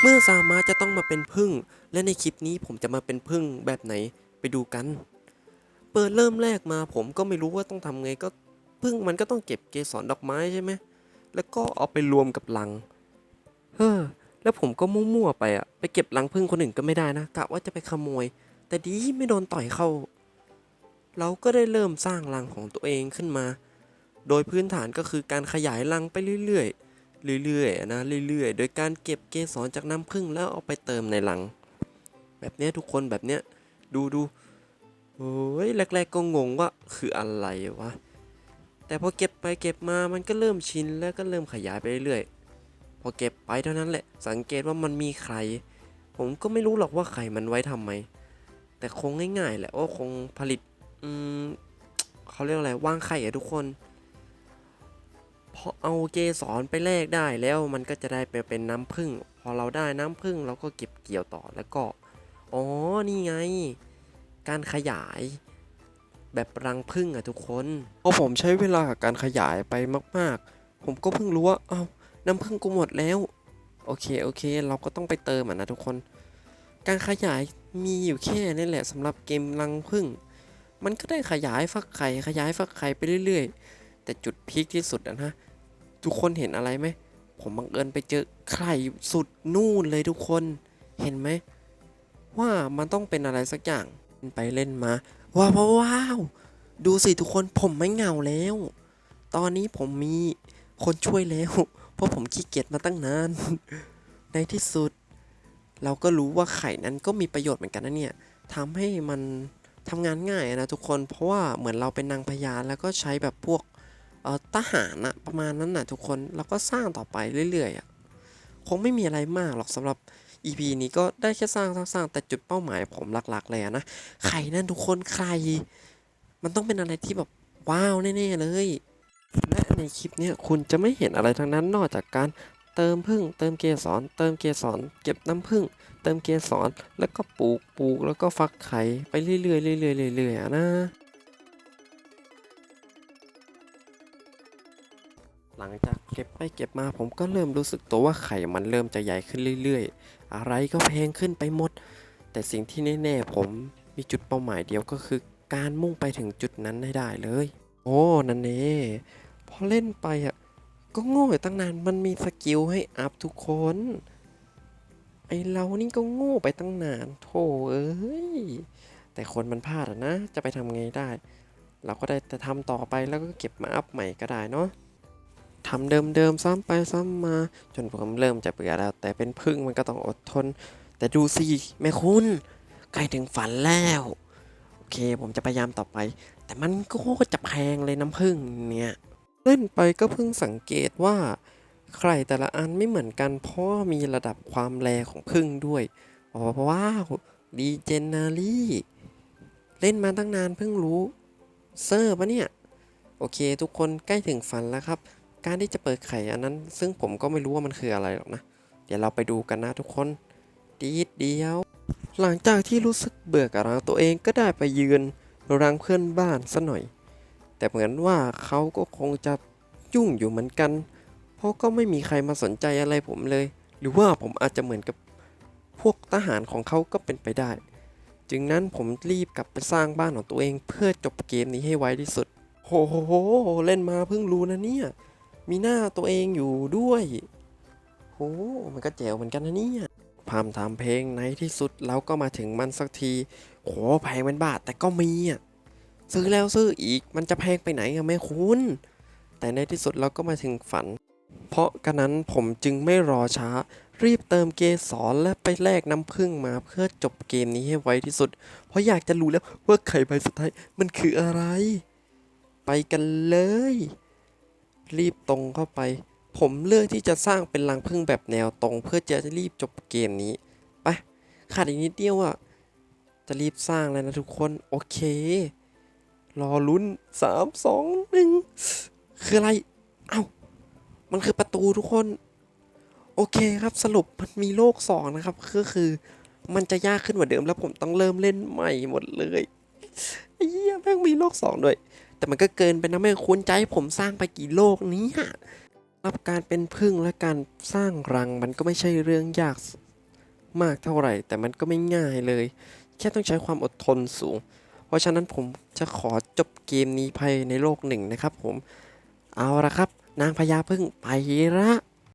เมื่อสามารถจะต้องมาเป็นพึ่ง และในคลิปนี้ผมจะมาเป็นพึ่งแบบไหนไปดูกัน เปิดเริ่มแรกมาผมก็ไม่รู้ว่าต้องทำไงก็พึ่งมันก็ต้องเก็บเกสรดอกไม้ใช่ไหมแล้วก็เอาไปรวมกับลัง เฮ้อแล้วผมก็มั่วๆไปอะไปเก็บรังพึ่งคนอื่นก็ไม่ได้นะกะว่าจะไปขโมย แต่ดีไม่โดนต่อยเข้า เราก็ได้เริ่มสร้างรังของตัวเองขึ้นมา โดยพื้นฐานก็คือการขยายรังไปเรื่อยๆ เรื่อยๆนะเรื่อยๆ โดยการเก็บเกสรจากน้ำผึ้งแล้วเอาไปเติมในรัง แบบนี้ทุกคนแบบเนี้ยดูดูโอ้ยแรกๆก็งงว่าคืออะไรวะแต่พอเก็บไปเก็บมามันก็เริ่มชินแล้วก็เริ่มขยายไปเรื่อยๆพอเก็บไปเท่านั้นแหละ สังเกตว่ามันมีไข่ผมก็ไม่รู้หรอกว่าไข่มันไว้ทำไม แต่คงง่ายๆแหละว่าคงผลิตอืมเขาเรียกอะไรว่างไข่อะทุกคน พอเอาเกสรไปแลกได้แล้วมันก็จะได้ไปเป็นน้ำผึ้งพอเราได้น้ำผึ้งเราก็เก็บเกี่ยวต่อแล้วก็ อ๋อ นี่ไง การขยาย แบบรังผึ้งอะทุกคนพอผมใช้เวลากับการขยายไปมาก ๆ ผมก็เพิ่งรู้ว่า เอ้า น้ำผึ้งกูหมดแล้ว โอเค โอเค เราก็ต้องไปเติมอะนะทุกคน การขยายมีอยู่แค่นี้แหละสำหรับเกมรังผึ้ง มันก็ได้ขยายฟักไข่ขยายฟักไข่ไปเรื่อย ๆ แต่จุดพีคที่สุดอะนะ ทุกคนเห็นอะไรไหม ผมบังเอิญไปเจอไข่สุดนู่นเลยทุกคน เห็นไหม ว่ามันต้องเป็นอะไรสักอย่างไปเล่นมา ว้าวว้าวดูสิทุกคนผมไม่เหงาแล้ว ตอนนี้ผมมีคนช่วยแล้ว เพราะผมขี้เกียจมาตั้งนาน ในที่สุด เราก็รู้ว่าไข่นั้นก็มีประโยชน์เหมือนกันนะเนี่ยทำให้มันทำงานง่ายนะทุกคน เพราะว่าเหมือนเราเป็นนางพญาแล้วก็ใช้แบบพวก ทหารนะประมาณนั้นนะทุกคนแล้วก็สร้างต่อไปเรื่อยๆอะคงไม่มีอะไรมากหรอกสำหรับ EP นี้ก็ได้แค่สร้างสร้างสร้างแต่จุดเป้าหมายผมหลักๆเลยนะไข่นั่นทุกคนไข่มันต้องเป็นอะไรที่แบบว้าวแน่ๆเลยและในคลิปนี้คุณจะไม่เห็นอะไรทั้งนั้นนอกจากการเติมพึ่ง เติมเกสรเติมเกสรเก็บน้ำพึ่ง เติมเกสรแล้วก็ปลูกปลูกแล้วก็ฟักไข่ไปเรื่อยๆเรื่อยๆเรื่อยๆนะ ลังจากเก็บไปเก็บมาผมก็เริ่มรู้สึกตัวว่าไข่มันเริ่มจะใหญ่ขึ้นเรื่อยๆ อะไรก็แพงขึ้นไปหมด แต่สิ่งที่แน่ๆผมมีจุดเป้าหมายเดียวก็คือ การมุ่งไปถึงจุดนั้นให้ได้เลย โอ้นั่นเน่พอเล่นไปอะก็โง่อยู่ตั้งนานมันมีสกิลให้อัพทุกคน ไอเรานี่ก็โง่ไปตั้งนานโธ่เอ้ยแต่คนมันพลาดอะนะ จะไปทำไงได้ เราก็ได้แต่ทำต่อไปแล้วก็เก็บมาอัพใหม่ก็ได้เนาะ ทำเดิมๆซ้ำไปซ้ำมา จนผมเริ่มจะเบื่อแล้ว แต่เป็นพึ่งมันก็ต้องอดทน แต่ดูสิแม่คุณใกล้ถึงฝันแล้ว โอเคผมจะพยายามต่อไป แต่มันก็จะแพงเลยน้ำผึ้งเนี่ย เล่นไปก็เพิ่งสังเกตว่าไข่แต่ละอันไม่เหมือนกัน เพราะมีระดับความแรงของผึ้งด้วย อ๋อว้าวดีเจนารีเล่นมาตั้งนานเพิ่งรู้ เซอร์ปะเนี่ย โอเคทุกคนใกล้ถึงฝันแล้วครับ การที่จะเปิดไข่อันนั้น ซึ่งผมก็ไม่รู้ว่ามันคืออะไรหรอกนะ เดี๋ยวเราไปดูกันนะทุกคนดีดเดียว หลังจากที่รู้สึกเบื่อกับรังตัวเองก็ได้ไปยืนรังเพื่อนบ้านซะหน่อย แต่เหมือนว่าเขาก็คงจะยุ่งอยู่เหมือนกัน เพราะก็ไม่มีใครมาสนใจอะไรผมเลย หรือว่าผมอาจจะเหมือนกับพวกทหารของเขาก็เป็นไปได้ จึงนั้นผมรีบกลับไปสร้างบ้านของตัวเองเพื่อจบเกมนี้ให้ไวที่สุดโหโหโหเล่นมาเพิ่งรู้นะเนี่ย มีหน้าตัวเองอยู่ด้วยโหมันก็แจ๋วเหมือนกันนะเนี่ยพามทำเพลงในที่สุดเราก็มาถึงมันสักทีโหแพงเป็นบาทแต่ก็มีอะซื้อแล้วซื้ออีกมันจะแพงไปไหนอะแม่คุณ แต่ในที่สุดเราก็มาถึงฝัน เพราะกะนั้นผมจึงไม่รอช้า รีบเติมเกสรและไปแลกน้ำผึ้งมาเพื่อจบเกมนี้ให้ไวที่สุด เพราะอยากจะรู้แล้วว่าไข่ใบสุดท้ายมันคืออะไร ไปกันเลย รีบตรงเข้าไป ผมเลือกที่จะสร้างเป็นรังผึ้งแบบแนวตรงเพื่อจะรีบจบเกมนี้ไปขาดอีกนิดเดียวอะจะรีบสร้างแล้วนะทุกคน โอเค รอลุ้นสามสองหนึ่งคืออะไร เอ้า มันคือประตูทุกคน โอเคครับสรุปมันมีโลกสองนะครับก็คือมันจะยากขึ้นกว่าเดิมแล้วผมต้องเริ่มเล่นใหม่หมดเลยอ้เหี้ยแม่งมีโลกสองด้วย แต่มันก็เกินไปนะไม่คุ้นใจให้ผมสร้างไปกี่โลกนี้รับการเป็นพึ่งและการสร้างรังมันก็ไม่ใช่เรื่องยากมากเท่าไหร่ แต่มันก็ไม่ง่ายเลย แค่ต้องใช้ความอดทนสูง เพราะฉะนั้นผมจะขอจบเกมนี้ภายในโลกหนึ่งนะครับผม เอาละครับ นางพญาพึ่งไปละ